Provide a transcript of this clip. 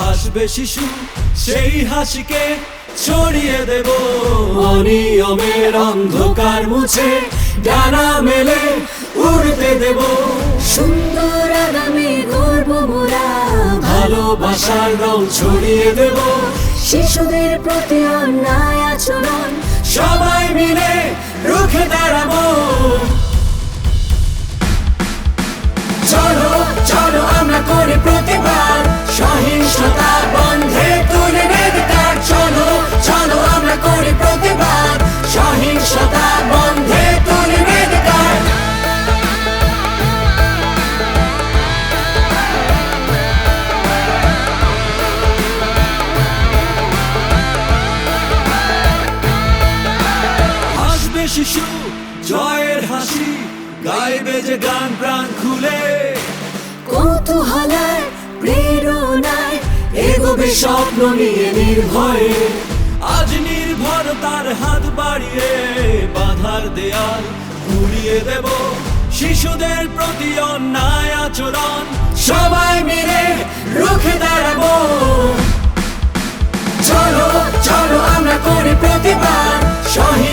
হাসবে শিশু সেই হাসিকে ছড়িয়ে দেব। অনিয়মের অন্ধকার মুছে ডানা মেলে উড়তে দেব। সুন্দর আগামী গর্ব মোরা ভালোবাসার রং ছড়িয়ে দেব। শিশুদের প্রতি অন্যায় আচরণ সবাই মিলে রুখে শিশু জয়ের হাসি গাইবে যে গান প্রাণ খুলে। কৌতূহলায় প্রেরণায় এগোবে স্বপ্ন নিয়ে নির্ভয়ে। আজ নির্ভর তার হাত বাড়িয়ে বাধার দেয়াল ঘুরিয়ে দেব। শিশুদের প্রতি অন্যায় আচরণ সবাই মিলে রুখে দাঁড়াব। চলো চলো আমরা করি প্রতিবার সহি